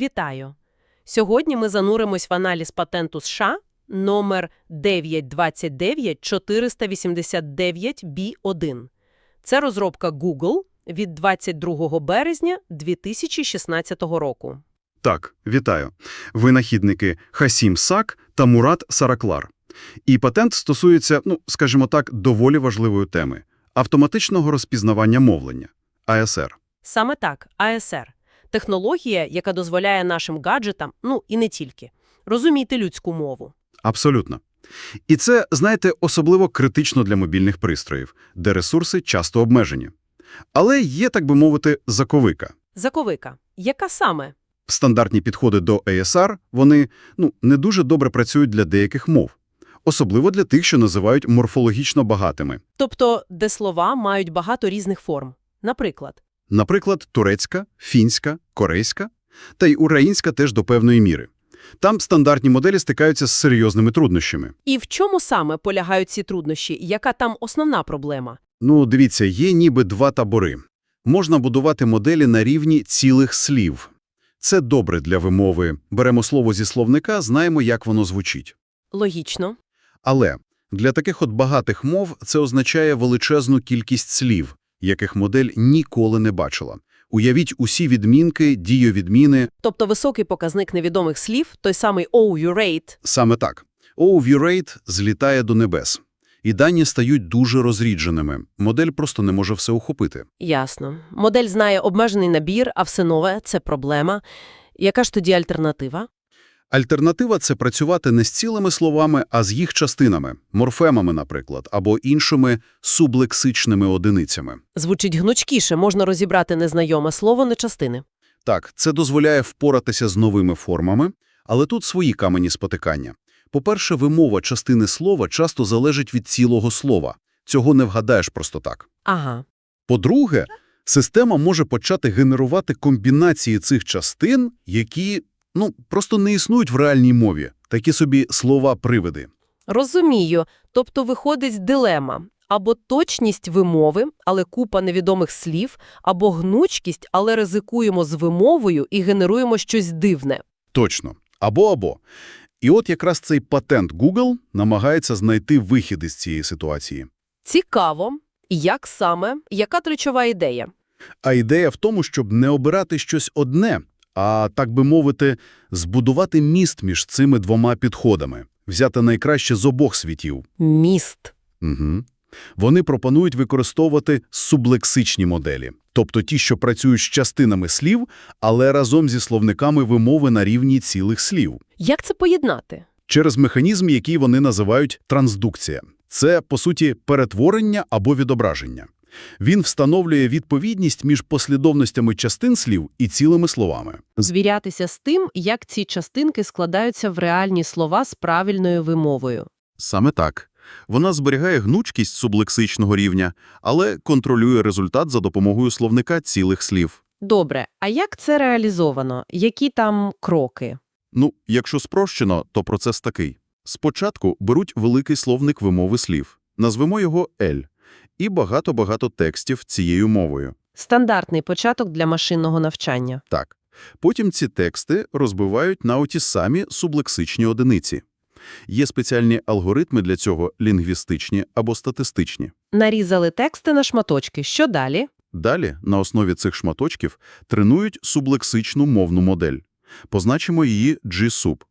Вітаю! Сьогодні ми зануримось в аналіз патенту США номер 929-489-B1. Це розробка Google від 22 березня 2016 року. Так, вітаю. Винахідники Хасім Сак та Мурат Сараклар. І патент стосується, ну, скажімо так, доволі важливої теми – автоматичного розпізнавання мовлення – АСР. Саме так, АСР – технологія, яка дозволяє нашим гаджетам, ну і не тільки, розуміти людську мову. Абсолютно. І це, знаєте, особливо критично для мобільних пристроїв, де ресурси часто обмежені. Але є, так би мовити, заковика. Заковика. Яка саме? Стандартні підходи до ASR, вони ну, не дуже добре працюють для деяких мов. Особливо для тих, що називають морфологічно багатими. Тобто, де слова мають багато різних форм. Наприклад, Наприклад, турецька, фінська, корейська та й українська теж до певної міри. Там стандартні моделі стикаються з серйозними труднощами. І в чому саме полягають ці труднощі? Яка там основна проблема? Ну, дивіться, є ніби два табори. Можна будувати моделі на рівні цілих слів. Це добре для вимови. Беремо слово зі словника, знаємо, як воно звучить. Логічно. Але для таких от багатих мов це означає величезну кількість слів, яких модель ніколи не бачила. Уявіть усі відмінки, дійовідміни, Тобто високий показник невідомих слів, той самий OU rate, Саме так. OV rate злітає до небес. І дані стають дуже розрідженими. Модель просто не може все охопити. Ясно. Модель знає обмежений набір, а все нове – це проблема. Яка ж тоді альтернатива? Альтернатива – це працювати не з цілими словами, а з їх частинами, морфемами, наприклад, або іншими сублексичними одиницями. Звучить гнучкіше, можна розібрати незнайоме слово на частини. Так, це дозволяє впоратися з новими формами, але тут свої камені спотикання. По-перше, вимова частини слова часто залежить від цілого слова. Цього не вгадаєш просто так. Ага. По-друге, система може почати генерувати комбінації цих частин, які, ну, просто не існують в реальній мові. Такі собі слова-привиди. Розумію. Тобто виходить дилема. Або точність вимови, але купа невідомих слів, або гнучкість, але ризикуємо з вимовою і генеруємо щось дивне. Точно. Або-або. І от якраз цей патент Google намагається знайти вихід із цієї ситуації. Цікаво. Як саме? Яка ключова ідея? А ідея в тому, щоб не обирати щось одне, а, так би мовити, збудувати міст між цими двома підходами, взяти найкраще з обох світів. Міст. Угу. Вони пропонують використовувати сублексичні моделі, тобто ті, що працюють з частинами слів, але разом зі словниками вимови на рівні цілих слів, Як це поєднати? через механізм, який вони називають трансдукція. Це, по суті, перетворення або відображення. Він встановлює відповідність між послідовностями частин слів і цілими словами. Звірятися з тим, як ці частинки складаються в реальні слова з правильною вимовою. Саме так. Вона зберігає гнучкість сублексичного рівня, але контролює результат за допомогою словника цілих слів. Добре, а як це реалізовано? Які там кроки? Ну, якщо спрощено, то процес такий. Спочатку беруть великий словник вимови слів, назвемо його «L», і багато-багато текстів цією мовою. Стандартний початок для машинного навчання. Так. Потім ці тексти розбивають на оті самі сублексичні одиниці. Є спеціальні алгоритми для цього лінгвістичні або статистичні. Нарізали тексти на шматочки. Що далі? Далі, на основі цих шматочків, тренують сублексичну мовну модель. Позначимо її G-sub.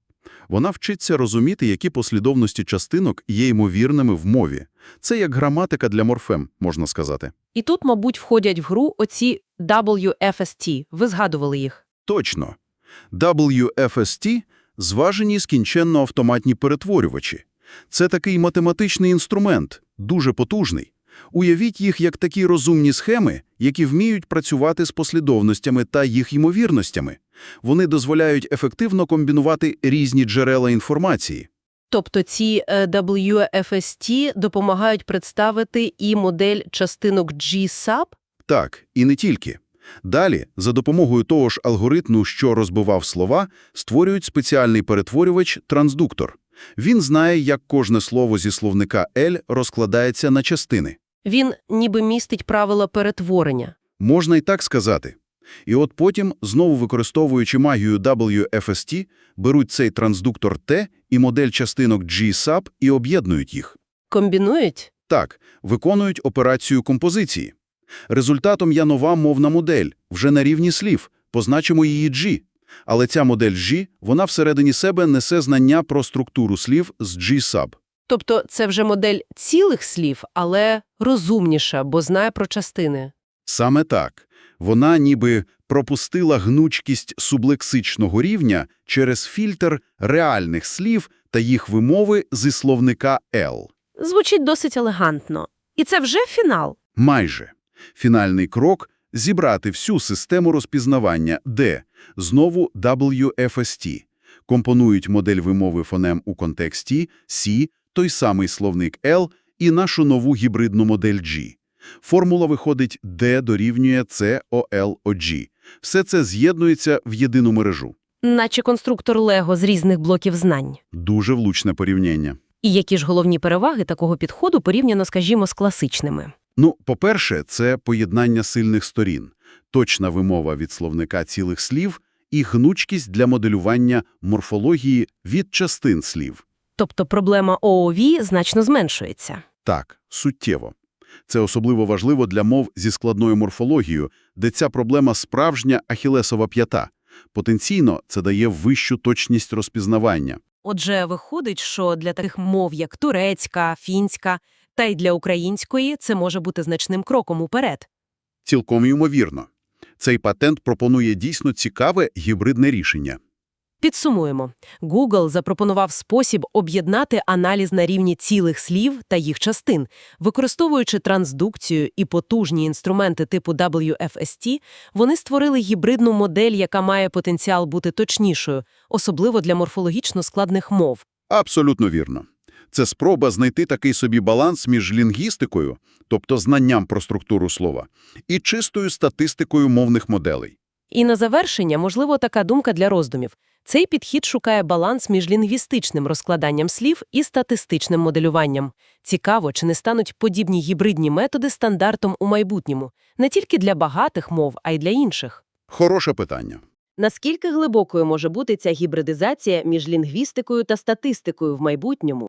Вона вчиться розуміти, які послідовності частинок є ймовірними в мові. Це як граматика для морфем, можна сказати. І тут, мабуть, входять в гру оці WFST. Ви згадували їх. Точно. WFST – зважені скінченно автоматні перетворювачі. Це такий математичний інструмент, дуже потужний. Уявіть їх як такі розумні схеми, які вміють працювати з послідовностями та їх ймовірностями. Вони дозволяють ефективно комбінувати різні джерела інформації. Тобто ці е, WFST допомагають представити і модель частинок G-sub? Так, і не тільки. Далі, за допомогою того ж алгоритму, що розбивав слова, створюють спеціальний перетворювач трансдуктор. Він знає, як кожне слово зі словника «L» розкладається на частини. Він ніби містить правила перетворення. Можна і так сказати. І от потім, знову використовуючи магію WFST, беруть цей транздуктор T і модель частинок G-SUB і об'єднують їх. Комбінують? Так, виконують операцію композиції. Результатом є нова мовна модель, вже на рівні слів, позначимо її G. Але ця модель G, вона всередині себе несе знання про структуру слів з G-SUB. Тобто це вже модель цілих слів, але розумніша, бо знає про частини. Саме так. Вона ніби пропустила гнучкість сублексичного рівня через фільтр реальних слів та їх вимови зі словника L. Звучить досить елегантно. І це вже фінал. Майже. Фінальний крок – зібрати всю систему розпізнавання D, знову WFST. Компонують модель вимови фонем у контексті C, той самий словник L і нашу нову гібридну модель G. Формула виходить D дорівнює C OL OG. Все це з'єднується в єдину мережу. Наче конструктор Лего з різних блоків знань. Дуже влучне порівняння. І які ж головні переваги такого підходу порівняно, скажімо, з класичними? Ну, по-перше, це поєднання сильних сторін, точна вимова від словника цілих слів і гнучкість для моделювання морфології від частин слів. Тобто проблема ООВ значно зменшується. Так, суттєво. Це особливо важливо для мов зі складною морфологією, де ця проблема справжня ахілесова п'ята. Потенційно це дає вищу точність розпізнавання. Отже, виходить, що для таких мов, як турецька, фінська, та й для української це може бути значним кроком уперед. Цілком ймовірно. Цей патент пропонує дійсно цікаве гібридне рішення. Підсумуємо. Google запропонував спосіб об'єднати аналіз на рівні цілих слів та їх частин. Використовуючи трансдукцію і потужні інструменти типу WFST, вони створили гібридну модель, яка має потенціал бути точнішою, особливо для морфологічно складних мов. Абсолютно вірно. Це спроба знайти такий собі баланс між лінгвістикою, тобто знанням про структуру слова, і чистою статистикою мовних моделей. І на завершення, можливо, така думка для роздумів. Цей підхід шукає баланс між лінгвістичним розкладанням слів і статистичним моделюванням. Цікаво, чи не стануть подібні гібридні методи стандартом у майбутньому, не тільки для багатих мов, а й для інших. Хороше питання. Наскільки глибокою може бути ця гібридизація між лінгвістикою та статистикою в майбутньому?